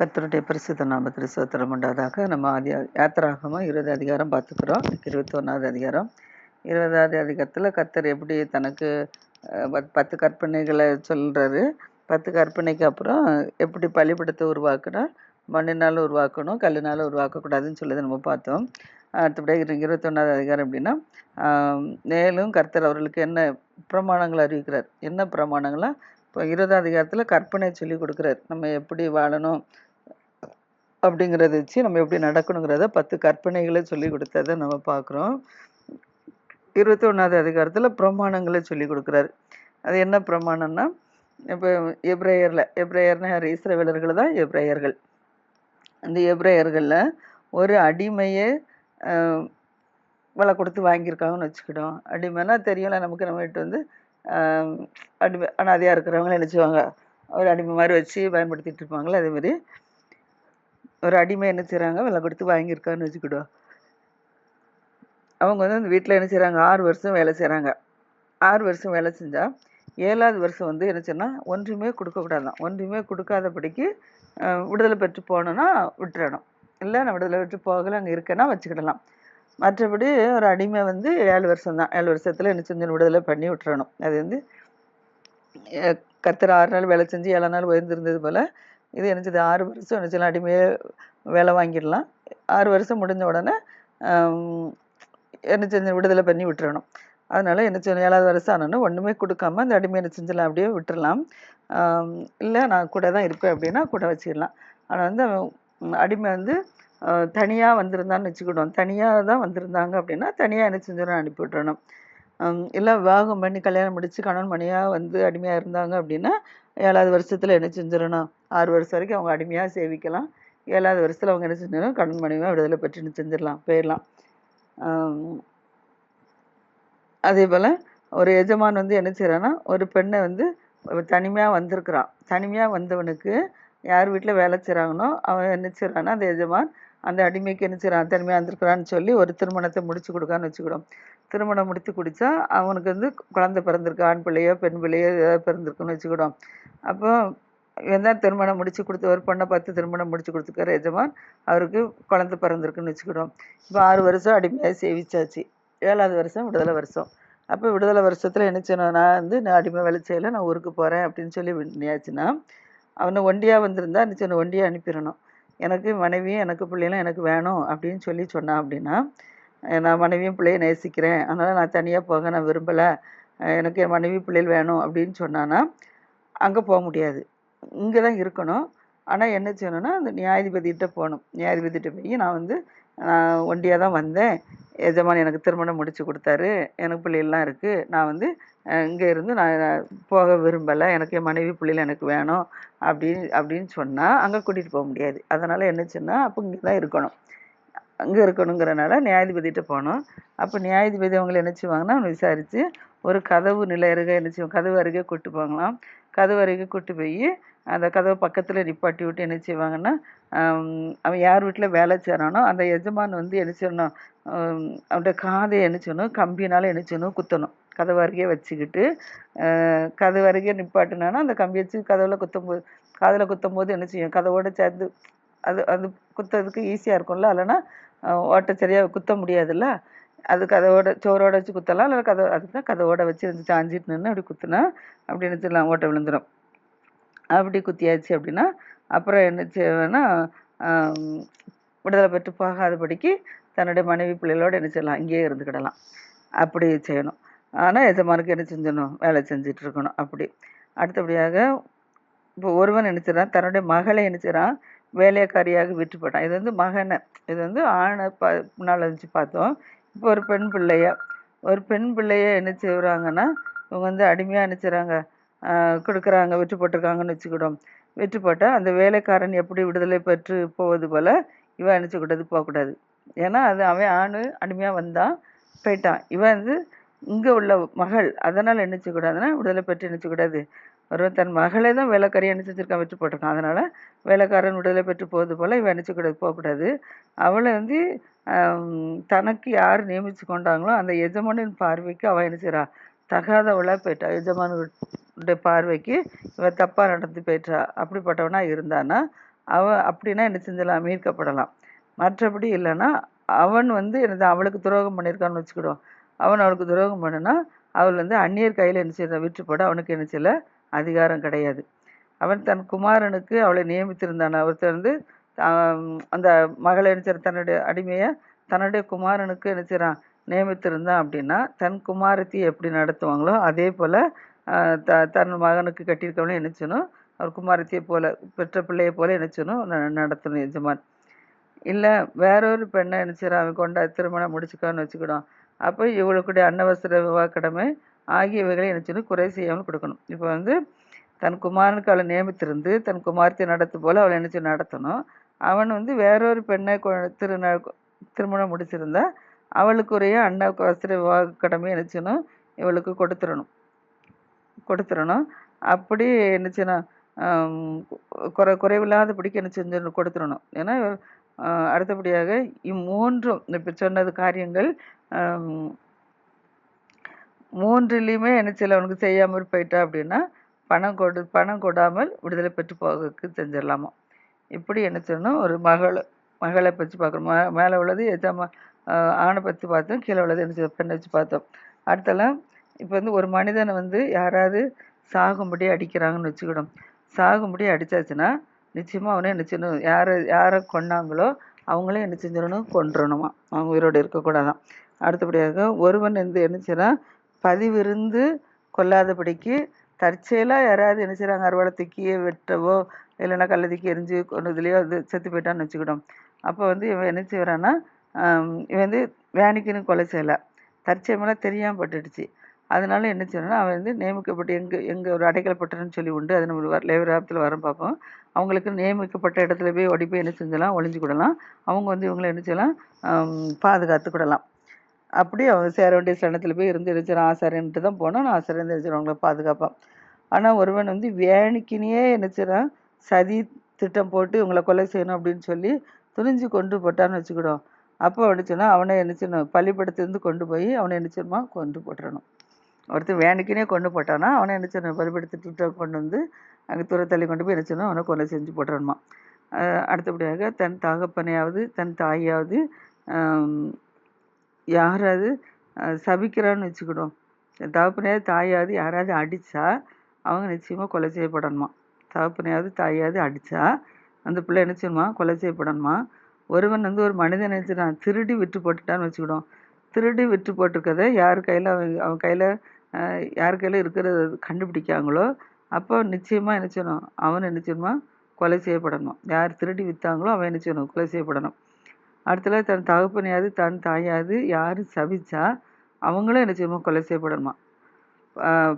கத்தருடைய பரிசுத்த நாமத்தில் சோத்திரம் உண்டாதாக நம்ம ஆதி யாத்திராகமாக இருபது அதிகாரம் பார்த்துக்கிறோம். இருபத்தி ஒன்றாவது அதிகாரம். இருபதாவது அதிகாரத்தில் கர்த்தர் எப்படி தனக்கு பத்- பத்து கற்பனைகளை சொல்கிறாரு பத்து கற்பனைக்கு அப்புறம் எப்படி பள்ளிப்படத்தை உருவாக்கணும் மண்ணினால் உருவாக்கணும் கல்லினால் உருவாக்கக்கூடாதுன்னு சொல்லி நம்ம பார்த்தோம். அடுத்தபடியாக இரு இருபத்தொன்னாவது அதிகாரம் எப்படின்னா மேலும் கர்த்தர் அவர்களுக்கு என்ன பிரமாணங்களை அறிவிக்கிறார். என்ன பிரமாணங்களாக இப்போ இருபதாம் அதிகாரத்தில் கற்பனை சொல்லி கொடுக்குறார். நம்ம எப்படி வாழணும்? அப்படிங்கிறத வச்சு நம்ம எப்படி நடக்கணுங்கிறத பத்து கற்பனைகளை சொல்லி கொடுத்ததை நம்ம பார்க்குறோம். இருபத்தி ஒன்றாவது அதிகாரத்தில் பிரமாணங்களை சொல்லி கொடுக்குறாரு. அது என்ன பிரமாணம்னா இப்போ எப்ரேயரில் எப்ரேயர்னா யார்? இஸ்ரவேலர்கள் தான் எப்ரேயர்கள். அந்த எப்ரேயர்களில் ஒரு அடிமையை விலை கொடுத்து வாங்கியிருக்காங்கன்னு வச்சுக்கிட்டோம். அடிமைனா தெரியும்ல நமக்கு நம்ம வீட்டு வந்து அடிமை அனாதையாக இருக்கிறவங்கள நினச்சிவாங்க. ஒரு அடிமை மாதிரி வச்சு பயன்படுத்திகிட்டு இருப்பாங்களே அதேமாதிரி ஒரு அடிமை என்ன செய்கிறாங்க விலை கொடுத்து வாங்கியிருக்கான்னு வச்சுக்கிடுவோம் அவங்க வந்து அந்த வீட்டில் என்ன செய்கிறாங்க ஆறு வருஷம் வேலை செய்கிறாங்க ஆறு வருஷம் வேலை செஞ்சால் ஏழாவது வருஷம் வந்து என்ன சொன்னால் ஒன்றுமே கொடுக்கக்கூடாதான். ஒன்றுமே கொடுக்காதபடிக்கு விடுதலை பெற்று போகணுன்னா விட்டுறணும். இல்லை நான் விடுதலை பெற்று போகலை அங்கே இருக்கேன்னா வச்சுக்கிடலாம். மற்றபடி ஒரு அடிமை வந்து ஏழு வருஷம் தான் ஏழு வருஷத்தில் என்ன செஞ்சு விடுதலை பண்ணி விட்டுறணும். அது வந்து அஹ், ஆறு நாள் வேலை செஞ்சு ஏழாம் நாள் உயர்ந்திருந்தது போல் இது என்ன ஆறு வருஷம் என்ன அடிமையே வேலை வாங்கிடலாம். ஆறு வருஷம் முடிஞ்ச உடனே என்ன செஞ்சு விடுதலை பண்ணி விட்டுறணும். அதனால் என்ன செய்யணும் ஏழாவது வருஷம் ஆனோன்னு ஒன்றுமே கொடுக்காம அந்த அடிமை என்ன செஞ்சலாம் அப்படியே விட்டுறலாம். இல்லை நான் கூட தான் இருப்பேன் அப்படின்னா கூட வச்சிடலாம். ஆனால் வந்து அடிமை வந்து தனியாக வந்திருந்தான்னு வச்சுக்கிடுவோம். தனியாக தான் வந்திருந்தாங்க அப்படின்னா தனியாக என்ன செஞ்சிடணும் அனுப்பி விட்டுறணும். இல்லை விவாகம் பண்ணி கல்யாணம் முடித்து கணவன் மணியாக வந்து அடிமையாக இருந்தாங்க அப்படின்னா ஏழாவது வருஷத்தில் என்ன செஞ்சிடணும்? ஆறு வருஷம் வரைக்கும் அவங்க அடிமையாக சேவிக்கலாம். ஏழாவது வருஷத்தில் அவங்க என்ன செஞ்சாலும் கடன் மனைவியாக விடுதலை பெற்றுன்னு செஞ்சிடலாம் போயிடலாம். அதே போல் ஒரு எஜமான் வந்து என்ன செய்கிறான்னா ஒரு பெண்ணை வந்து தனிமையாக வந்திருக்கிறான். தனிமையாக வந்தவனுக்கு யார் வீட்டில் வேலை செய்கிறாங்கனோ அவன் என்ன செய்கிறான்னா அந்த எஜமான் அந்த அடிமைக்கு என்ன செய்கிறான் தனிமையாக வந்திருக்கிறான்னு சொல்லி ஒரு திருமணத்தை முடிச்சு கொடுக்கான்னு வச்சுக்கிடும். திருமணம் முடித்து குடித்தா அவனுக்கு வந்து குழந்தை பிறந்திருக்கு ஆண் பிள்ளையோ பெண் பிள்ளையோ ஏதாவது பிறந்திருக்குன்னு வச்சுக்கிடும். அப்போ இவன் தான் திருமணம் முடித்து கொடுத்து ஒரு பொண்ணை பார்த்து திருமணம் முடித்து கொடுத்துருக்காரு எஜமான். அவருக்கு குழந்த பிறந்திருக்குன்னு வச்சுக்கிடும் இப்போ ஆறு வருஷம் அடிமையாக சேவிச்சாச்சு. ஏழாவது வருஷம் விடுதலை வருஷம். அப்போ விடுதலை வருஷத்தில் என்ன செய்யணும்? நான் வந்து நான் அடிமை வேலை செய்யலை நான் ஊருக்கு போகிறேன் அப்படின்னு சொல்லி நினையாச்சுன்னா அவனை ஒண்டியாக வந்திருந்தா என்ன ஒண்டியாக அனுப்பிடணும். எனக்கு மனைவியும் எனக்கு பிள்ளைகளும் எனக்கு வேணும் அப்படின்னு சொல்லி சொன்னான் அப்படின்னா நான் மனைவியும் பிள்ளையும் நேசிக்கிறேன். அதனால் நான் தனியாக போக நான் விரும்பலை. எனக்கு என் மனைவி பிள்ளைகள் வேணும் அப்படின்னு சொன்னான்னா அங்கே போக முடியாது. இங்கே தான் இருக்கணும். ஆனால் என்ன செய்யணும்னா அந்த நியாயாதிபதிகிட்ட போகணும். நியாயாதிபதிகிட்ட போய் நான் வந்து நான் ஒண்டியாக தான் வந்தேன். எஜமான் எனக்கு திருமணம் முடித்து கொடுத்தாரு. எனக்கு பிள்ளைகள்லாம் இருக்குது நான் வந்து இங்கே இருந்து நான் போக விரும்பலை. எனக்கு என் மனைவி பிள்ளைகள் எனக்கு வேணும். அப்படின்னு அப்படின்னு சொன்னால் அங்கே கூட்டிகிட்டு போக முடியாது. அதனால் என்ன சொன்னால் அப்போ இங்கே தான் இருக்கணும். அங்கே இருக்கணுங்கிறனால நியாயாதிபதிகிட்ட போனோம். அப்போ நியாயாதிபதி அவங்களை என்ன செய்வாங்கன்னா விசாரித்து ஒரு கதவு நிலை அருகே என்ன செய்வாங்க கதவு அருகே கூட்டு போகலாம். கதவு வரைக்கும் கூட்டு போய் அந்த கதவு பக்கத்தில் நிப்பாட்டி விட்டு என்ன செய்வாங்கன்னா அவன் யார் வீட்டில் வேலை செய்கிறானோ அந்த எஜமான் வந்து என்ன செய்யணும் அவன்கிட்ட காதை எணிச்சணும் கம்பினால் எணிச்சணும் குத்தணும். கதவு அருகே வச்சுக்கிட்டு கதவு அருகே நிப்பாட்டினானா அந்த கம்பி வச்சு கதவுல குத்தும் போது காதில் குத்தும் போது என்ன செய்யும் கதவோட சேர்ந்து அது அது குத்துறதுக்கு ஈஸியாக இருக்கும்ல இல்லைன்னா ஓட்ட சரியாக குத்த முடியாதுல்ல? அது கதவோட சோரோட வச்சு குத்தலாம். இல்லை கதை அதுக்கு கதவோட வச்சு இருந்து சாஞ்சிட்டு நின்று அப்படி குத்துனா அப்படி என்ன செய்யலாம் ஓட்டை விழுந்துடும் அப்படி குத்தியாச்சு அப்படின்னா அப்புறம் என்ன செய்வேன்னா விடுதலை பெற்று போகாதபடிக்கு தன்னுடைய மனைவி பிள்ளைகளோட என்ன செய்யலாம் இங்கேயே இருந்துக்கிடலாம். அப்படி செய்யணும். ஆனால் எஜமானுக்கு என்ன செஞ்சிடணும்? வேலை செஞ்சுட்டு இருக்கணும். அப்படி. அடுத்தபடியாக இப்போ ஒருவன் என்ன தன்னுடைய மகளை என்ன செய்றான்? வேலைக்காரியாக விட்டு போட்டான் இது வந்து மகனை இது வந்து ஆணை ப முன்னால் இருந்துச்சு பார்த்தோம். இப்போ ஒரு பெண் பிள்ளைய. ஒரு பெண் பிள்ளைய என்ன செய்கிறாங்கன்னா இவங்க வந்து அடிமையாக நினைச்சுறாங்க கொடுக்குறாங்க வெற்றி போட்டிருக்காங்கன்னு வச்சுக்கிடும் வெற்றி போட்டால் அந்த வேலைக்காரன் எப்படி விடுதலை பெற்று போவது போல் இவன் நினச்சிக்கூடாது போகக்கூடாது. ஏன்னா அது அவன் ஆண் அடிமையாக வந்தான் போயிட்டான். இவன் வந்து இங்கே உள்ள மகள் அதனால் என்ன விடுதலை பெற்று என்ன ஒருவன் தன் மகளை தான் வேலைக்காரி என்ன செஞ்சிருக்கான் விட்டு போட்டிருக்கான். அதனால் வேலைக்காரன் விடுதலை பெற்று போவது போல் இவன் என்ன செய்யக்கூடாது போகக்கூடாது. அவளை வந்து தனக்கு யார் நியமித்து கொண்டாங்களோ அந்த எஜமானின் பார்வைக்கு அவன் என்ன செய்கிறா தகாதவளாக போயிட்டா. எஜமானுடைய பார்வைக்கு இவன் தப்பாக நடந்து போயிட்டா. அப்படிப்பட்டவனா இருந்தானா அவன் அப்படின்னா என்ன செஞ்சலாம் மீட்கப்படலாம். மற்றபடி இல்லைன்னா அவன் வந்து எனது அவளுக்கு துரோகம் பண்ணியிருக்கான்னு வச்சுக்கிடுவோம். அவன் அவளுக்கு துரோகம் பண்ணுனா அவள் வந்து அந்நியர் கையில் என்ன செய்ய விற்றுப்பட அவனுக்கு என்ன செய்யல? அதிகாரம் கிடையாது. அவன் தன் குமாரனுக்கு அவளை நியமித்திருந்தான். ஒருத்தர் வந்து அந்த மகளை என்ன தன்னுடைய அடிமையை தன்னுடைய குமாரனுக்கு என்ன நியமித்திருந்தான் அப்படின்னா தன் குமாரத்தை எப்படி நடத்துவாங்களோ அதே போல் த தன் மகனுக்கு கட்டியிருக்கவனும் நினச்சணும் அவர் குமாரத்தியை போல பெற்ற பிள்ளையை போல நினச்சணும் நடத்தணும் எஜமான். இல்லை வேறொரு பெண்ணை என்ன அவன் கொண்டா திருமணம் முடிச்சுக்கான்னு வச்சுக்கிடும் அப்போ இவளுக்குடைய அன்னவசர விவாக்கடமை ஆகியவைகளை என்ன செய்யணும்? குறை செய்யாமல் கொடுக்கணும். இப்போ வந்து தன் குமாரனுக்கு அவளை நியமித்திருந்து தன் குமாரத்தை நடத்து போல அவளை என்ன செய்ய நடத்தணும்? அவன் வந்து வேறொரு பெண்ணை கொ- திரு திருமணம் முடிச்சிருந்தா அவளுக்குரிய அண்ணா வஸ்திர விவாக கடமை என்ன இவளுக்கு கொடுத்துடணும். கொடுத்துடணும். அப்படி என்ன செய்யணும்? குறைவில்லாத குறை குறைவில்லாதபடிக்கு என்ன செஞ்சு கொடுத்துடணும். ஏன்னா அடுத்தபடியாக இம்மூன்றும் இப்போ சொன்னது காரியங்கள் மூன்றிலையுமே என்ன செய்யல அவனுக்கு செய்யாமல் போயிட்டா அப்படின்னா பணம் கொடு பணம் கொடாமல் விடுதலை பெற்று போகிறதுக்கு செஞ்சிடலாமா? இப்படி என்ன செய்யணும் ஒரு மகளை மகளை பற்றி பார்க்கணும். ம மேலே உள்ளது எஜாமா ஆணை பற்றி பார்த்தோம். கீழே உள்ளது என்ன செய்ய பெண்ணை வச்சு பார்த்தோம். அடுத்தலாம் இப்போ வந்து ஒரு மனிதனை வந்து யாராவது சாகும்படி அடிக்கிறாங்கன்னு வச்சுக்கிடும் சாகும்படி அடித்தாச்சுன்னா நிச்சயமாக அவனே என்ன செய்யணும்? யாரை யாரை கொன்னாங்களோ அவங்களே என்ன செஞ்சிடணும்? கொன்றணுமா? அவங்க உயிரோடு இருக்கக்கூடாதான். அடுத்தபடியாக ஒருவன் வந்து என்ன செய்யறான்? பதிவிருந்து கொல்லாதபடிக்கு தற்செயலாக யாராவது என்ன செய்கிறாங்க அறுவாளை தூக்கி வெட்டவோ இல்லைன்னா கல்லை தூக்கி எரிஞ்சு கொண்டு இதுலேயோ அது செத்து போயிட்டான்னு வச்சுக்கிட்டோம். அப்போ வந்து இவன் என்ன செய்கிறான்னா இவன் வந்து வேணிக்குன்னு கொலை செய்யலை. தற்செயமெல்லாம் தெரியாமல் பட்டுடுச்சு. அதனால என்ன செய்யணும்னா அவன் வந்து நியமிக்கப்பட்டு எங்கே எங்கே ஒரு அடைக்கலப்பட்டன்னு சொல்லி உண்டு. அது நம்ம வர லேவராபத்தில் வர பார்ப்போம் அவங்களுக்கு நியமிக்கப்பட்ட இடத்துல போய் ஓடி போய் என்ன செஞ்சலாம் ஒளிஞ்சுக்கிடலாம் அவங்க வந்து இவங்களை என்ன செய்யலாம்? பாதுகாத்து கொடலாம் அப்படி அவங்க சேர வேண்டிய சனத்தில் போய் இருந்து இருக்கிற ஆசாரியன்ட்டு தான் போனோம் நான் ஆசாரியன் இருக்கிறவங்கள பாதுகாப்பான் ஆனால் ஒருவன் வந்து வேணிக்கினியே என்ன செய்கிறான் சதி திட்டம் போட்டு இவங்களை கொலை செய்யணும் அப்படின்னு சொல்லி துணிஞ்சு கொண்டு போட்டான்னு வச்சுக்கிடும் அப்போ என்ன அவனை என்ன செய்யணும் பள்ளிப்படத்துலேருந்து கொண்டு போய் அவனை என்ன கொண்டு போட்டுறணும். ஒருத்தர் வேணுக்கினே கொண்டு போட்டானா அவனை என்ன செய்யணும் கொண்டு வந்து அங்கே தூர தள்ளி கொண்டு போய் என்ன அவனை கொலை செஞ்சு போட்டுறணுமா. அடுத்தபடியாக தன் தகப்பனையாவது தன் தாயாவது யாராவது சபிக்கிறான்னு வச்சுக்கிடும் தகப்பனையாவது தாயாவது யாராவது அடித்தா அவங்க நிச்சயமாக கொலை செய்யப்படணுமா? தகப்பனையாவது தாயாவது அடித்தா அந்த பிள்ளை என்ன செய்யணுமா? கொலை செய்யப்படணுமா? ஒருவன் வந்து ஒரு மனிதன் நினச்சிடான் திருடி விட்டு போட்டுட்டான்னு வச்சுக்கிடும் திருடி விட்டு போட்டிருக்கதை யார் கையில் அவன் அவன் கையில் யார் கையில் இருக்கிறத கண்டுபிடிக்காங்களோ அப்போ நிச்சயமாக என்ன செய்யணும்? அவன் என்ன செய்யணுமா? கொலை செய்யப்படணும். யார் திருடி விற்றாங்களோ அவன் என்ன செய்யணும்? கொலை செய்யப்படணும். அடுத்தது தன் தகப்பனையாவது தன் தாயாவது யார்? சபிச்சா அவங்களும் என்ன செய்யணுமா கொலை செய்யப்படணுமா?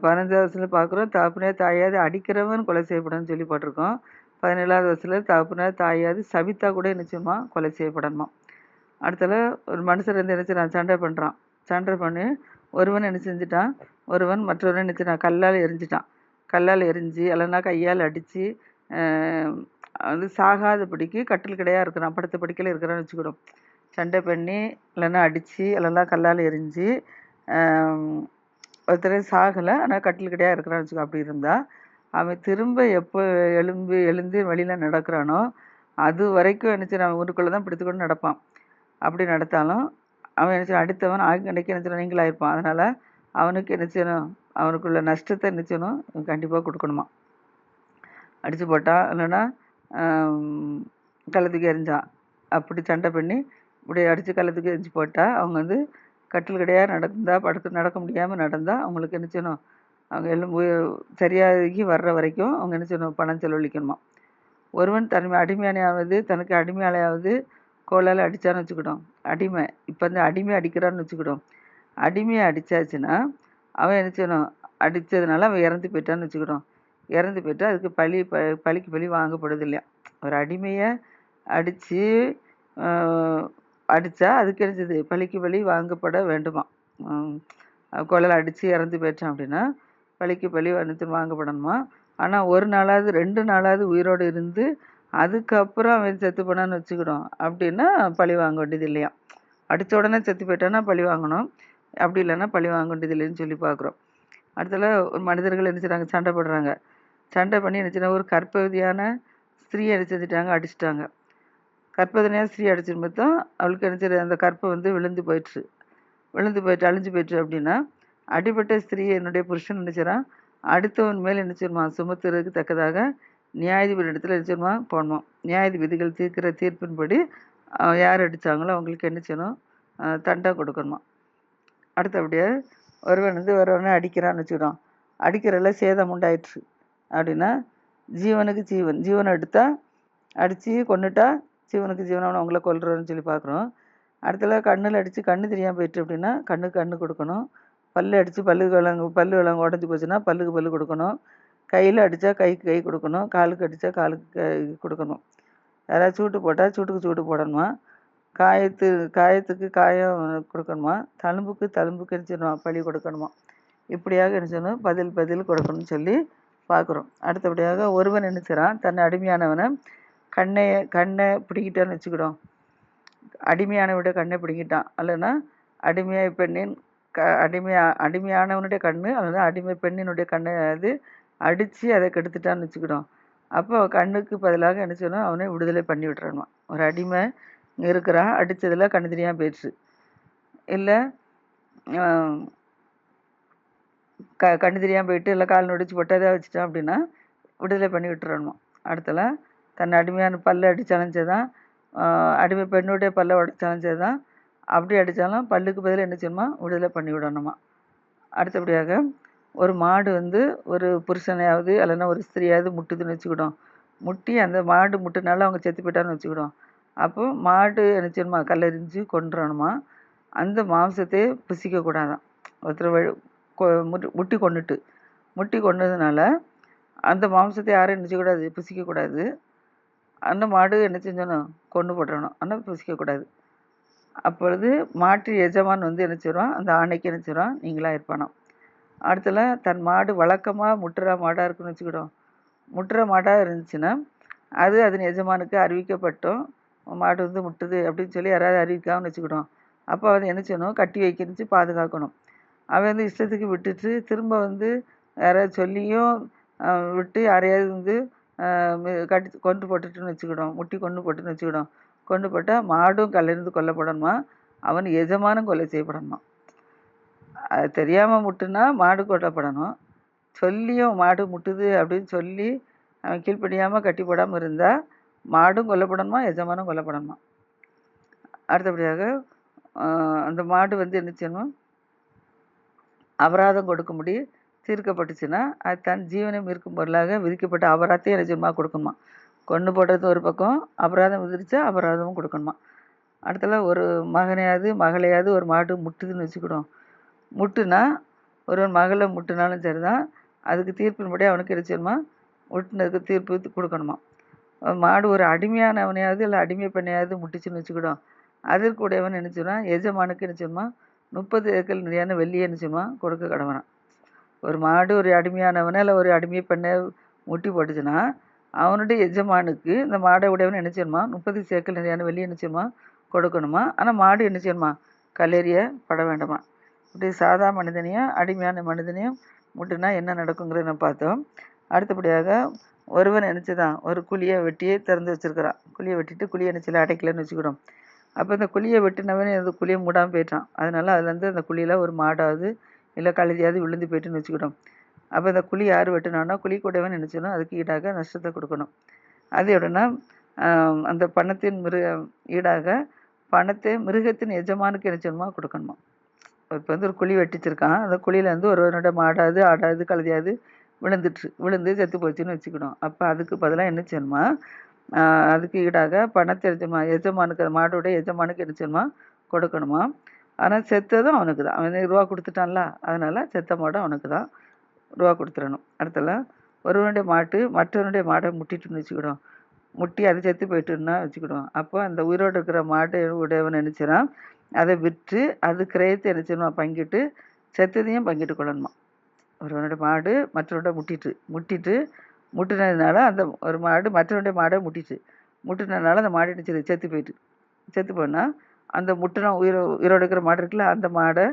பதினஞ்சாவது வருஷத்தில் பார்க்குறோம் தகப்பனையாவது தாயாவது அடிக்கிறவன் கொலை செய்யப்படணும்னு சொல்லி போட்டிருக்கோம். பதினேழாவது வருஷத்தில் தகப்பனையாவது தாயாவது சபித்தா கூட என்ன செய்யுமா? கொலை செய்யப்படணுமா? அடுத்தது ஒரு மனுஷர் வந்து என்ன செய்றான் சண்டை பண்ணுறான் சண்டை பண்ணி ஒருவன் என்ன செஞ்சுட்டான்? ஒருவன் மற்றொருவன் என்ன செய்றான் கல்லால் எரிஞ்சிட்டான் கல்லால் எரிஞ்சு இல்லைன்னா கையால் அடித்து வந்து சாகாதபடிக்கு கட்டில் கடையாக இருக்கிறான் படுத்த படிக்கல இருக்கிறான்னு வச்சுக்கிடும் சண்டை பண்ணி இல்லைன்னா அடித்து இல்லைன்னா கல்லால் எரிஞ்சு ஒருத்தர் சாகலை. ஆனால் கட்டில் கடையாக இருக்கிறான்னு வச்சுக்கோ அப்படி இருந்தால் அவன் திரும்ப எப்போ எலும்பு எழுந்து வெளியில் நடக்கிறானோ அது வரைக்கும் நினச்சி செய்யறான்? ஊருக்குள்ளே தான் பிடித்துக்கொண்டு நடப்பான். அப்படி நடத்தாலும் அவன் என்ன அடுத்தவன் ஆகி என்ன செய்யணும் நீங்களாக இருப்பான். அதனால் அவனுக்கு என்ன அவனுக்குள்ள நஷ்டத்தை என்ன செய்யணும்? கண்டிப்பாக கொடுக்கணுமா அடித்து போட்டான் இல்லைன்னா கள்ளத்துக்கு எரிஞ்சான் அப்படி சண்டை பண்ணி இப்படி அடித்து கள்ளத்துக்கு எரிஞ்சு போட்டால் அவங்க வந்து கட்டில் கிடையாது நடந்தால் படுக்க நடக்க முடியாமல் நடந்தால் அவங்களுக்கு என்ன செய்யணும்? அவங்க எல்லாம் சரியாகி வர்ற வரைக்கும் அவங்க என்ன செய்யணும்? பணம் செலவழிக்கணுமா? ஒருவன் தன்மை அடிமையானது தனக்கு அடிமையாலையாவது கோலால் அடித்தான்னு வச்சுக்கிட்டோம். அடிமை இப்போ வந்து அடிமை அடிக்கிறான்னு வச்சுக்கிட்டோம். அடிமையை அடித்தாச்சுன்னா அவன் என்ன செய்யணும்? அடித்ததுனால அவன் இறந்து போயிட்டான்னு வச்சுக்கிட்டோம். இறந்து போயிட்டு அதுக்கு பழி ப பழிக்கு பழி வாங்கப்படுது இல்லையா ஒரு அடிமையை அடித்து அடித்தா அதுக்கு கிடைச்சது பழிக்கு பழி வாங்கப்பட வேண்டுமா? குழல் அடித்து இறந்து போயிட்டான் அப்படின்னா பழிக்கு பழி வந்து வாங்கப்படணுமா? ஆனால் ஒரு நாளாவது ரெண்டு நாளாவது உயிரோடு இருந்து அதுக்கப்புறம் அவன் செத்து போனான்னு வச்சுக்கிடும் அப்படின்னா பழி வாங்க வேண்டியது இல்லையா அடித்த உடனே செத்து போயிட்டான்னா பழி வாங்கணும். அப்படி இல்லைன்னா பழி வாங்க வேண்டியது இல்லைன்னு சொல்லி பார்க்குறோம். அடுத்தல ஒரு மனிதர்கள் என்ன செய்கிறாங்க சண்டை போடுறாங்க. சண்டை பண்ணி நினச்சினா ஒரு கற்பவதியான ஸ்திரீ என்ன அடிச்சிட்டாங்க. கற்பதனையாக ஸ்திரீ அடிச்சின்னு தான் அவளுக்கு என்ன அந்த கற்பை வந்து விழுந்து போயிடுச்சு. விழுந்து போயிட்டு அழிஞ்சு போயிட்டு அப்படின்னா அடிபட்ட ஸ்திரீ என்னுடைய புருஷன் நினச்சிடான் அடுத்தவன் மேல் நினைச்சிருமா சுமத்துறதுக்கு தக்கதாக நியாயாதிபதி இடத்துல நினைச்சிருமா போனோம் நியாயாதிபதிகள் தீர்க்கிற தீர்ப்பின்படி யார் அடித்தாங்களோ அவங்களுக்கு என்ன செய்யணும் அஹ், கொடுக்கணுமா? அடுத்தபடியாக ஒருவன் வந்து ஒருவனை அடிக்கிறான்னு வச்சுக்கிறோம் அடிக்கிறதுல சேதம் உண்டாயிற்று அப்படின்னா ஜீவனுக்கு ஜீவன் ஜீவனை எடுத்தா அடித்து கொண்டுட்டா ஜீவனுக்கு ஜீவனான அவங்கள கொல்றோன்னு சொல்லி பார்க்குறோம். அடுத்தல கண்ணில் அடித்து கண்ணு தெரியாமல் போயிட்டு அப்படின்னா கண்ணுக்கு கண்ணு கொடுக்கணும். பல்லு அடித்து பல்லு விலங்கு பல்லு விலங்கு உடஞ்சி போச்சுன்னா பல்லுக்கு பல்லு கொடுக்கணும். கையில் அடித்தா கைக்கு கை கொடுக்கணும். காலுக்கு அடித்தா காலுக்கு கை கொடுக்கணும். யாராவது சூட்டு போட்டால் சூட்டுக்கு சூட்டு போடணுமா? காயத்து காயத்துக்கு காயம் கொடுக்கணுமா? தழும்புக்கு தழும்புக்கு என்ன பழி கொடுக்கணுமா? இப்படியாக என்ன செய்யணும் பதில் பதில் கொடுக்கணும்னு சொல்லி பார்க்குறோம் அடுத்தபடியாக ஒருவன் என்ன செய்றான்? தன்னை அடிமையானவனை கண்ணை கண்ணை பிடிக்கிட்டான்னு வச்சுக்கிடும் அடிமையானவனுடைய கண்ணை பிடிங்கிட்டான். அல்லனா அடிமையாய் பெண்ணின் க அடிமையா அடிமையானவனுடைய கண்ணு அல்லது அடிமை பெண்ணினுடைய கண்ணை அது அடித்து அதை கெடுத்துட்டான்னு வச்சுக்கிடும் அப்போ கண்ணுக்கு பதிலாக என்ன செய்யணும்? அவனை விடுதலை பண்ணி விட்டுறணும். ஒரு அடிமை இங்கே இருக்கிறான் அடித்ததில் கண்ணு தெரியாமல் போயிடுச்சு. இல்லை க கண்ணு தெரியாமல் போயிட்டு இல்லை கால் நொடிச்சு பொட்டதாக வச்சுட்டான் அப்படின்னா விடுதலை பண்ணி விட்டுறணுமா? அடுத்தல தன் அடிமையான பல்ல தான் அடிமை பெண்ணுடைய பல்ல உடைச்சாலும் தான் அப்படி அடித்தாலும் பல்லுக்கு பதிலாக என்ன செய்யணுமா? விடுதலை பண்ணி விடணுமா? அடுத்தபடியாக ஒரு மாடு வந்து ஒரு புருஷனையாவது இல்லைன்னா ஒரு ஸ்திரியாவது முட்டுதுன்னு வச்சுக்கிடும் முட்டி அந்த மாடு முட்டுனால அவங்க செத்து போயிட்டான்னு வச்சுக்கிடும் அப்போ மாடு என்ன செய்யணுமா? கல்லெறிஞ்சு கொண்டுறணுமா அந்த மாம்சத்தை புசிக்கக்கூடாதான். ஒருத்தர் வழி- முட்டி- கொண்டுட்டு. முட்டி கொண்டதுனால அந்த மாம்சத்தை யாரும் என்ன செய்யக்கூடாது? புசிக்கக்கூடாது. அந்த மாடு என்ன செஞ்சணும் கொண்டு போட்டுறணும். ஆனால் புசிக்கக்கூடாது. அப்பொழுது மாட்டு எஜமான் வந்து என்ன செய்வான்? அந்த ஆணைக்கு என்ன செய்வான்? நீங்களாக இருப்பானாம். அடுத்தல தன் மாடு வழக்கமாக முட்டுற மாடாக இருக்குன்னு வச்சுக்கிடும் முட்டுற மாடாக இருந்துச்சுன்னா அது அதன் எஜமானுக்கு அறிவிக்கப்பட்டோம். மாடு வந்து முட்டுது அப்படின்னு சொல்லி யாராவது அறிவிக்காமல் வச்சுக்கிடும் அப்போ அதை என்ன செய்யணும்? கட்டி வைக்கிறிச்சு பாதுகாக்கணும். அவன் வந்து இஷ்டத்துக்கு விட்டுட்டு திரும்ப வந்து யாராவது சொல்லியும் விட்டு யாரையாவது வந்து கட்டி கொண்டு போட்டுட்டுன்னு வச்சுக்கிடும். முட்டி கொண்டு போட்டுன்னு வச்சுக்கிடும். கொண்டு போட்டால் மாடும் கல்லிருந்து கொல்லப்படணுமா? அவன் எஜமானும் கொலை செய்யப்படணுமா? அது தெரியாமல் முட்டுனா மாடு கொல்லப்படணும். சொல்லியும் மாடு முட்டுது அப்படின்னு சொல்லி அவன் கீழ்ப்படியாமல் கட்டி போடாமல் இருந்தால் மாடும் கொல்லப்படணுமா? எஜமானும் கொல்லப்படணுமா? அடுத்தபடியாக அந்த மாடு வந்து என்ன செய்யணும்? அபராதம் கொடுக்கும்படி தீர்க்கப்பட்டுச்சுன்னா அது தன் ஜீவனம் இருக்கும் பொருளாக விதிக்கப்பட்ட அபராதத்தையும் என்ன செய்யணுமா கொடுக்கணுமா? கொண்டு போடுறது ஒரு பக்கம் அபராதம் விதிச்சா அபராதமும் கொடுக்கணுமா? அடுத்தல ஒரு மகனையாவது மகளையாவது ஒரு மாடு முட்டுதுன்னு வச்சுக்கிடும் முட்டுனா ஒரு மகளை முட்டுனாலும் சரி தான் அதுக்கு தீர்ப்பின்படி அவனுக்கு என்ன செய்யணுமா முட்டினதுக்கு தீர்ப்பு கொடுக்கணுமா? மாடு ஒரு அடிமையானவனையாவது இல்லை அடிமை பெண்ணையாவது முட்டிச்சுன்னு வச்சுக்கிடும் அதற்குடையவன் என்ன எஜமானுக்கு என்ன முப்பது ஏக்கல் நிறையான வெள்ளியை என்ன செய்வான்? கொடுக்க கடவனான். ஒரு மாடு ஒரு அடிமையானவனை இல்லை ஒரு அடிமை பெண்ணை முட்டி போட்டுச்சுன்னா அவனுடைய எஜமானுக்கு இந்த மாடை உடையவன் என்ன செய்யணுமா? முப்பது சேக்கல் நிறையான வெளியே என்ன செய்யணுமா? கொடுக்கணுமா? ஆனால் மாடு என்ன செய்யணுமா? கல்லெறிய பட வேண்டுமா? இப்படி சாதா மனிதனையும் அடிமையான மனிதனையும் முட்டுனா என்ன நடக்குங்கிறத நம்ம பார்த்தோம். அடுத்தபடியாக ஒருவன் நினச்சிதான் ஒரு குழியை வெட்டியே திறந்து வச்சிருக்கிறான். குழியை வெட்டிட்டு குழியை நினச்சில அடைக்கலன்னு வச்சுக்கிடும் அப்போ இந்த குழியை வெட்டினவனே அந்த குழியை மூடாமல் போயிட்டான் அதனால அதுலேருந்து அந்த குழியில் ஒரு மாடாவது இல்லை கழுதியாவது விழுந்து போயிட்டுன்னு வச்சுக்கிடும் அப்போ இந்த குழி யார் வெட்டினானோ குழி கூடவன் நினச்சணும் அதுக்கு ஈடாக நஷ்டத்தை கொடுக்கணும். அது எப்படின்னா அந்த பணத்தின் மிருக ஈடாக பணத்தை மிருகத்தின் எஜமானுக்கு என்ன கொடுக்கணுமா? இப்போ வந்து ஒரு குழி வெட்டிச்சிருக்கான். அந்த குழியிலேருந்து ஒருவனோட மாடாது ஆடாது கழுதியாவது விழுந்துட்டு விழுந்து செத்து போச்சுன்னு வச்சுக்கிடும் அப்போ அதுக்கு பதிலாக என்ன செய்யணுமா? அதுக்கு ஈடாக பணத்தை எஜமா எஜமானுக்கு மாடோடைய எஜமானுக்கு என்ன செய்யணுமா? கொடுக்கணுமா? ஆனால் செத்ததும் அவனுக்கு தான். அவன் ரூபா கொடுத்துட்டான்ல அதனால் செத்த மாடும் அவனுக்கு தான் ரூபா கொடுத்துடணும். அடுத்தல ஒருவனுடைய மாட்டு மற்றவனுடைய மாடை முட்டிட்டுன்னு வச்சுக்கிடும். முட்டி அது செத்து போயிட்டுன்னா வச்சுக்கிடுவோம் அப்போ அந்த உயிரோடு இருக்கிற மாடு உடையவன் நினச்சிடான் அதை விற்று அது கிரயத்தை நினச்சிடுமா பங்கிட்டு செத்ததையும் பங்கிட்டு கொள்ளணுமா? ஒருவனுடைய மாடு மற்றவனோட முட்டிட்டு முட்டிட்டு முட்டினதுனால அந்த ஒரு மாடு மற்றவனுடைய மாடை முட்டிச்சு. முட்டினதுனால அந்த மாடு என்ன செத்து போயிட்டு. செத்து போனால் அந்த முட்டின உயிரோ உயிரோடு இருக்கிற மாடு இருக்குல்ல அந்த மாடை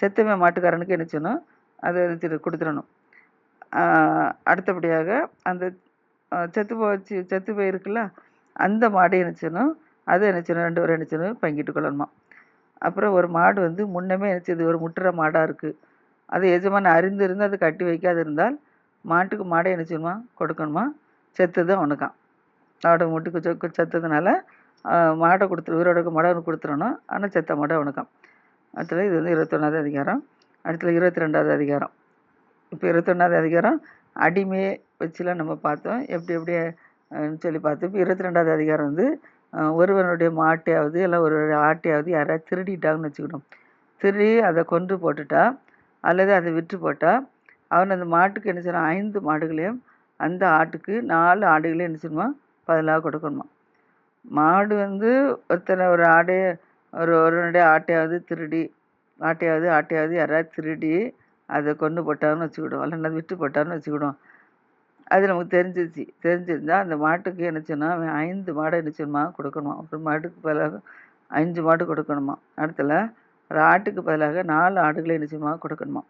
செத்தவன் மாட்டுக்காரனுக்கு என்ன செய்யணும்? அதை என்ன கொடுத்துடணும். அடுத்தபடியாக அந்த செத்து போச்சு செத்து போயிருக்குல்ல அந்த மாடு நினச்சணும் அதை நினச்சணும் ரெண்டு பேரும் நினச்சணும் பங்கிட்டு கொள்ளணுமா. அப்புறம் ஒரு மாடு வந்து முன்னமே நினச்சது ஒரு முட்டுற மாடாக இருக்குது அது எஜமான் அறிந்திருந்து அது கட்டி வைக்காது இருந்தால் மாட்டுக்கு மாடை நினச்சணுமா கொடுக்கணுமா? செத்தது அவனுக்கான் ஆடு முட்டுக்கு செத்ததுனால மாடை கொடுத்துரு உயிரோட இருக்க மாடை கொடுத்துடணும். ஆனால் செத்த மாடை அவனுக்கான் அடுத்தது இது வந்து இருபத்தொன்னாவது அதிகாரம். அடுத்தது இருபத்தி ரெண்டாவது அதிகாரம். இப்போ இருபத்தொன்னாவது அதிகாரம் அடிமையை வச்சுலாம் நம்ம பார்த்தோம். எப்படி எப்படி சொல்லி பார்த்தோம். இப்போ இருபத்தி ரெண்டாவது அதிகாரம் வந்து ஒருவனுடைய மாட்டையாவது இல்லை ஒரு ஆட்டையாவது யாராவது திருடிட்டாங்கன்னு வச்சுக்கணும். திருடி அதை கொன்று போட்டுட்டா அல்லது அதை விற்று போட்டால் அவன் அந்த மாட்டுக்கு என்ன செய்யணும் ஐந்து மாடுகளையும் அந்த ஆட்டுக்கு நாலு ஆடுகளையும் என்ன செய்யணுமா? பதிலாக கொடுக்கணுமா? மாடு வந்து ஒருத்தனை ஒரு ஆடைய ஒரு ஒருவனுடைய ஆட்டையாவது திருடி ஆட்டையாவது ஆட்டையாவது யாராவது திருடி அதை கொண்டு போட்டான்னு வச்சுக்கிடும் இல்லைன்னா விட்டு போட்டான்னு வச்சுக்கிடும் அது நமக்கு தெரிஞ்சிருச்சு. தெரிஞ்சிருந்தால் அந்த மாட்டுக்கு என்ன செய்யணும் அவன் ஐந்து மாடை என்ன செய்யணுமா? கொடுக்கணுமா? அப்புறம் மாட்டுக்கு பதிலாக அஞ்சு மாடு கொடுக்கணுமா? அடுத்தல ஒரு ஆட்டுக்கு பதிலாக நாலு ஆடுகளை என்ன செய்யணுமா? கொடுக்கணுமா?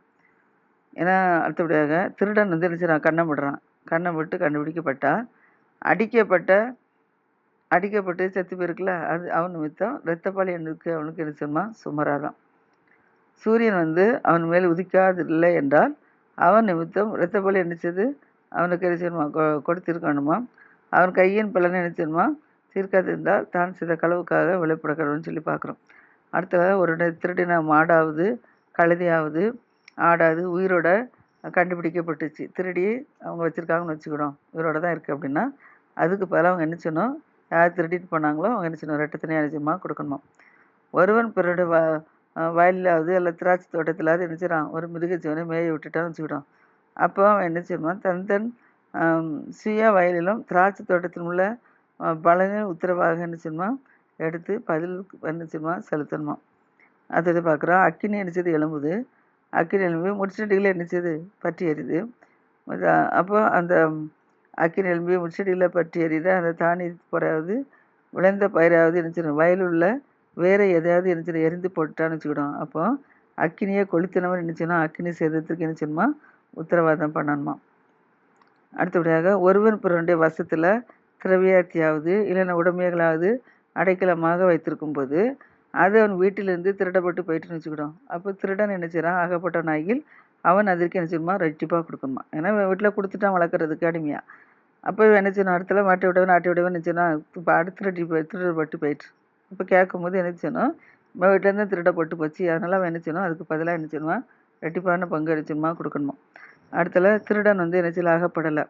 ஏன்னா அடுத்தபடியாக திருடன் வந்து என்ன செய்யறான் கண்ணம் விடுறான் கண்ணை விட்டு கண்டுபிடிக்கப்பட்டா அடிக்கப்பட்ட அடிக்கப்பட்டு செத்து போயிருக்குல்ல அது அவன் நிமித்தம் இரத்தப்பாளி எண்ணுக்கு அவனுக்கு என்ன சுமராதான். சூரியன் வந்து அவன் மேல் உதிக்காது இல்லை என்றால் அவன் நிமித்தம் ரத்தப்பாளி நினைச்சது அவனுக்கு என்ன செய்யணுமா? கொடுத்திருக்கணுமா? அவன் கையின் பலனை நினைச்சிருமா தீர்க்காது இருந்தால் தான் செய்த களவுக்காக விலைப்படக்கணும்னு சொல்லி பார்க்குறோம். அடுத்ததாக ஒரு திருடின மாடாவது கழுதையாவது ஆடாவது உயிரோட கண்டுபிடிக்கப்பட்டுச்சு. திருடி அவங்க வச்சுருக்காங்கன்னு வச்சுக்கிடும் உயிரோட தான் இருக்குது அப்படின்னா அதுக்கு பதிலாக அவங்க என்ன செய்யணும்? யார் திருடிட்டு போனாங்களோ அவங்க என்ன செய்யணும்? ரெட்டை தனியாக நிச்சயமா கொடுக்கணுமா? ஒருவன் பிறருடைய வ அஹ் வயலிலாவது இல்லை திராட்சை தோட்டத்திலாவது என்ன செய்கிறான் ஒரு மிருகஜீவனை மேய விட்டுட்டான்னு வச்சுக்கிட்டோம். அப்போ அவன் என்ன செய்வான் தன் தன் சுய வயலிலும் திராட்சை தோட்டத்திலும் உள்ள பலனின் உத்தரவாக என்ன செய்யணுமா? எடுத்து பதில் என்ன செய்யணுமா? செலுத்தணுமா? அடுத்தது பார்க்குறோம். அக்கினி என்னச்சது எலும்புது எலும்பு முடிச்செடிகளை என்னச்சது பற்றி எறிது அப்போ அந்த அக்கினி எலும்பு முடிச்செடிகளை பற்றி எறிது அந்த தானி போறாவது விளைந்த பயிராவது நினச்சிடும் வயலுள்ள வேற எதையாவது நினச்சிடும் எரிந்து போட்டான்னு வச்சுக்கிடும். அப்போ அக்கினியை கொளுத்தினவர் நினச்சினா அக்கினி சேதத்துக்கு என்ன உத்தரவாதம் பண்ணணுமா? அடுத்தபடியாக ஒருவன் பிறனுடைய வசத்தில் திரவியார்த்தியாவது இல்லைன்னா உடைமைகளாவது அடைக்கலமாக வைத்திருக்கும் போது அது அவன் வீட்டிலிருந்து திருடப்பட்டு போயிட்டுன்னு வச்சுக்கிடும். அப்போ திருடன் என்ன செய்கிறான் ஆகப்பட்ட நாயில் அவன் அதற்கு என்ன செய்யணுமா ரெட்டிப்பாக கொடுக்கணுமா ஏன்னா வீட்டில் கொடுத்துட்டான் வளர்க்குறதுக்கு அடிமையாக அப்போ இவன் என்ன செய்யணும்? அடுத்தல மாட்டி விடவன் ஆட்டி விடவன் என்ன செய்யணும்? இப்போ அடுத்து ரெட்டி போய் திருடப்பட்டு போயிட்டு. இப்போ கேட்கும்போது என்ன செய்யணும்? நம்ம வீட்டிலேருந்து திருடப்பட்டு போச்சு. அதனால் அவன் என்ன செய்யணும்? அதுக்கு பதிலாக என்ன செய்யணுமா? ரெட்டிப்பான பங்கு என்ன கொடுக்கணுமா? அடுத்தல திருடன் வந்து என்ன செய்யல? ஆகப்படலை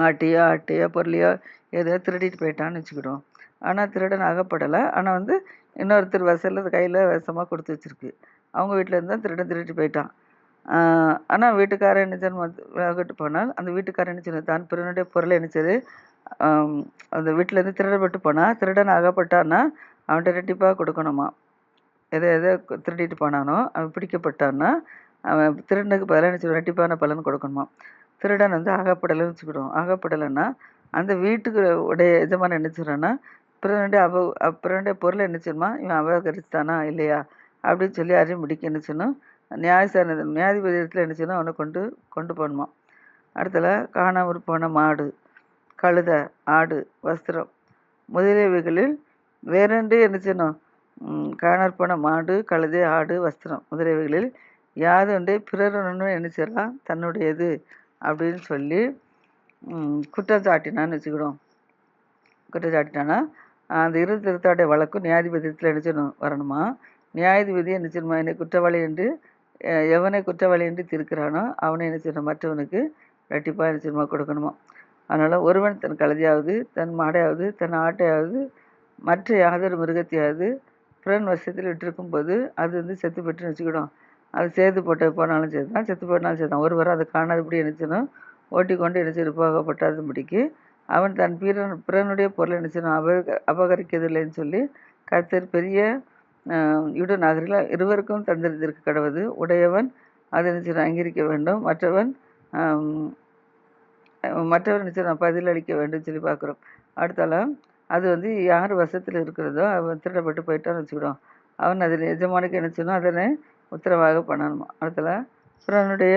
மாட்டியோ ஆட்டையோ பொருளையோ ஏதோ திருடிட்டு போயிட்டான்னு வச்சுக்கிடும். ஆனால் திருடன் அகப்படலை. ஆனால் வந்து இன்னொருத்தர் வசலில் கையில் விஷமாக கொடுத்து வச்சிருக்கு. அவங்க வீட்டில் இருந்தால் திருடன் திருட்டு போயிட்டான். ஆனால் வீட்டுக்காரன் என்ன அகட்டு போனால் அந்த வீட்டுக்காரன் என்ன செய்யணும் தான் பிறனுடைய பொருளை என்னச்சது? அந்த வீட்டிலேருந்து திருடப்பட்டு போனால் திருடன் அகப்பட்டான்னா அவன்கிட்ட ரெட்டிப்பாக கொடுக்கணுமா? எதை எதை திருடிட்டு போனானோ அவன் பிடிக்கப்பட்டான்னா அவன் திருடனுக்கு பதிலாக என்ன செய்யணும் ரெட்டிப்பான பலன் கொடுக்கணுமா? திருடன் வந்து அகப்படலைன்னு வச்சுக்கிடுவோம் அகப்படலைன்னா அந்த வீட்டுக்கு உடைய எஜமான என்ன செய்றான்னா அப்புறம் அவ அ- பிறனுடைய பொருளை என்ன செய்யணுமா இவன் அபகரிச்சுட்டானா இல்லையா? அப்படின்னு சொல்லி அறியும் முடிக்க என்ன செய்யணும் நியாயாதிபதி இடத்துல என்ன செய்யணும் அவனை கொண்டு கொண்டு போகணுமா? அடுத்தல காணாமல் போன மாடு கழுத ஆடு வஸ்திரம் முதலியவைகளில் வேறென்று என்ன செய்யணும் ம், போன மாடு கழுதை ஆடு வஸ்திரம் முதலியவைகளில் யாதொன்றே பிறருன்னு என்ன செய்யலாம் தன்னுடையது அப்படின்னு சொல்லி குற்றம் சாட்டினான்னு வச்சுக்கிடும் குற்றம் சாட்டினானா அந்த இரு திருத்தாடைய வழக்கும் நியாயாதிபதியத்தில் என்ன செய்யணும்? வரணுமா? நியாயாதிபதி என்ன செய்யணுமா? என்னை குற்றவாளி என்று எவனை குற்றவாளி என்று தீர்க்கிறானோ அவனை என்ன செய்யணும்? மற்றவனுக்கு ரெட்டிப்பாக என்ன செய்யணுமா? கொடுக்கணுமா? அதனால் ஒருவன் தன் கழுதியாவது தன் மாடையாவது தன் ஆட்டையாவது மற்ற யாதொரு மிருகத்தையாவது பிறன் வருஷத்தில் விட்டிருக்கும் போது அது வந்து செத்து பெற்றுன்னு வச்சுக்கிடும். அது சேர்த்து போட்டு போனாலும் சரி தான் செத்து போனாலும் சரி தான் ஒருவர் அதை காணாதபடி நினச்சணும் ஓட்டி கொண்டு நினச்சி போகப்பட்டாதபடிக்கு அவன் தன் பிறன் பிறனுடைய பொருளை நினச்சணும் அபக அபகரிக்கதில்லைன்னு சொல்லி கர்த்தர் பெரிய யுட நகரில் இருவருக்கும் தந்திருந்திருக்க கடவுது. உடையவன் அதை நினச்சி அங்கீகரிக்க வேண்டும். மற்றவன் ஆம், மற்றவர் நிச்சயம் பதிலளிக்க வேண்டும் சொல்லி பார்க்குறோம். அடுத்தால அது வந்து யார் வசத்தில் இருக்கிறதோ அவன் திருடப்பட்டு போயிட்டான்னு வச்சுக்கிடும் அவன் அதில் எஜமானுக்கு என்ன செய்யணும்? அதனை உத்தரவாக பண்ணணுமா? அடுத்தால பிறனுடைய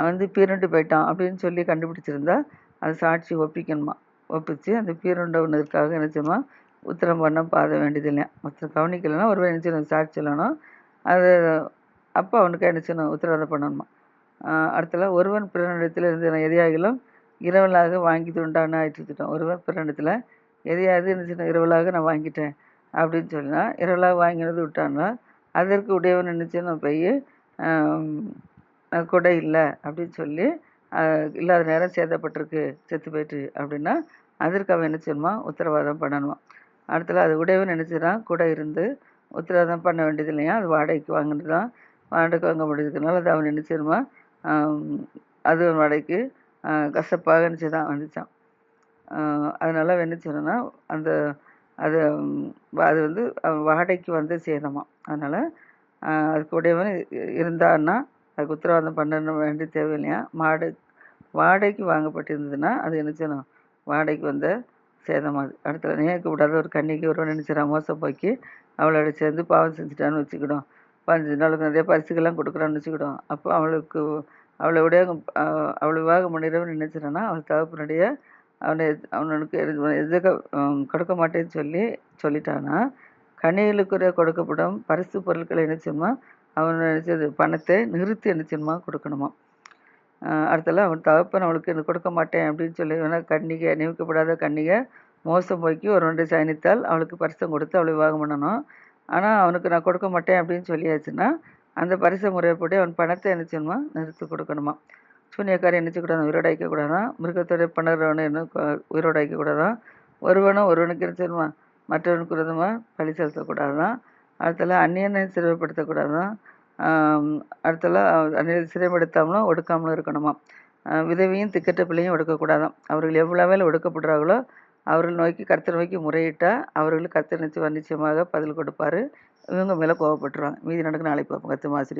வந்து பீரண்டு போயிட்டான் அப்படின்னு சொல்லி கண்டுபிடிச்சிருந்தா அது சாட்சி ஒப்பிக்கணுமா? ஒப்பிச்சு அந்த பீரண்டவனதுக்காக நினச்சோமா உத்தரம் பண்ண பாத வேண்டியதில்லை. ஒருத்தர் கவனிக்கலைன்னா ஒருவர் என்ன சாட்சி சொல்லணும் அது அப்போ அவனுக்கு என்ன உத்தரவாதம் பண்ணணுமா? அடுத்தல ஒருவன் பிறனிடத்தில் இருந்து எதையாகிலும் இரவலாக வாங்கி உண்டான ஆயிட்டுருக்கட்டும் ஒருவன் பிறனிடத்தில் எதையாவது என்ன இரவலாக நான் வாங்கிட்டேன் அப்படின்னு சொன்னா இரவலாக வாங்கினது விட்டான்னா அதற்கு உடையவன் என்ன செய்யணும்? போய் கொடை இல்லை அப்படின்னு சொல்லி இல்லாத நேரம் சேதப்பட்டிருக்கு செத்து போயிட்டு அப்படின்னா அதற்கு அவன் என்ன செய்யணுமா? உத்தரவாதம் பண்ணணுமா? அடுத்தது அது உடையவன் என்ன கூட இருந்து உத்தரவாதம் பண்ண வேண்டியது இல்லையா? அது வாடகைக்கு வாங்கினது தான் வாடகைக்கு வாங்க முடியுதுனால அது அவன் நினச்சிருமா அது அவன் வாடகைக்கு கசப்பாக நினச்சி தான் வந்துச்சான். அதனால் அவன் என்ன செய்யணும்னா அந்த அது அது வந்து அவன் வாடகைக்கு வந்து சேதமா? அதனால் அதுக்கு உடையவன் இருந்தான்னா அதுக்கு உத்தரவாதம் பண்ண வேண்டிய தேவையில்லையா? மாடு வாடகைக்கு வாங்கப்பட்டிருந்ததுன்னா அது என்ன செய்யணும்? வாடகைக்கு வந்த சேதம் அது. அடுத்த நேருக்கு விடாத ஒரு கன்னிக்கு ஒரு நினைச்சிடா மோசம் போக்கி அவளோட சேர்ந்து பாவம் செஞ்சுட்டான்னு வச்சுக்கிடும். பதினஞ்சு நாளுக்கு நிறைய பரிசுகள்லாம் கொடுக்குறான்னு வச்சுக்கிடும். அப்போ அவளுக்கு அவளை விட அவளை விவாகம் பண்ணிடவும் நினைச்சிடான்னா அவள் தகப்பனுடைய அவனை அவனுக்கு எது- எதுக்க கொடுக்க மாட்டேன்னு சொல்லி சொல்லிட்டானா கனிகளுக்குரிய கொடுக்கப்படும் பரிசு பொருட்களை என்ன செய்யணுமா அவன் நினைச்சது பணத்தை நிறுத்தி என்ன செய்யணுமா கொடுக்கணுமா? அடுத்தல அவன் தகப்பன் அவளுக்கு இது கொடுக்க மாட்டேன் அப்படின்னு சொல்லி வேணா கன்னிகை நியமிக்கப்படாத கன்னிகை மோசம் போய்க்கு ஒரு ரெண்டு சயனித்தால் அவளுக்கு பரிசம் கொடுத்து அவளை விவாகம் பண்ணணும். ஆனால் அவனுக்கு நான் கொடுக்க மாட்டேன் அப்படின்னு சொல்லியாச்சுன்னா அந்த பரிச முறைப்படி அவன் பணத்தை என்ன செய்யணுமா நிறுத்தி கொடுக்கணுமா? சூனியக்காரி என்ன செய்யக்கூடாது உயிரோட வைக்கக்கூடாதான் மிருகத்தோட பண்ணுறவனு என்ன உயிரோட வைக்கக்கூடாதான் ஒருவனும் ஒருவனுக்கு என்ன செய்யணுமா மற்றவனுக்கு விரதமாக பழி செலுத்தக்கூடாதான். அடுத்தால அந்நியனை சிறுமைப்படுத்தக்கூடாதான் அடுத்தால அடுத்தல சிறைப்படுத்தாமலும் ஒடுக்காமலும் இருக்கணுமா? விதவையும் திக்கட்ட பிள்ளையும் ஒடுக்கக்கூடாதாம். அவர்கள் எவ்வளவு ஒடுக்கப்படுறாங்களோ அவர்கள் நோக்கி கர்த்தர் நோக்கி முறையிட்டால் அவர்களுக்கு கர்த்தர் நிச்சயம் நிச்சயமாக பதில் கொடுப்பாரு. இவங்க மேலே கோவப்பட்டுருவாங்க. மீதி நடக்கு நாளைக்கு பார்ப்போம். கத்து மாசிரி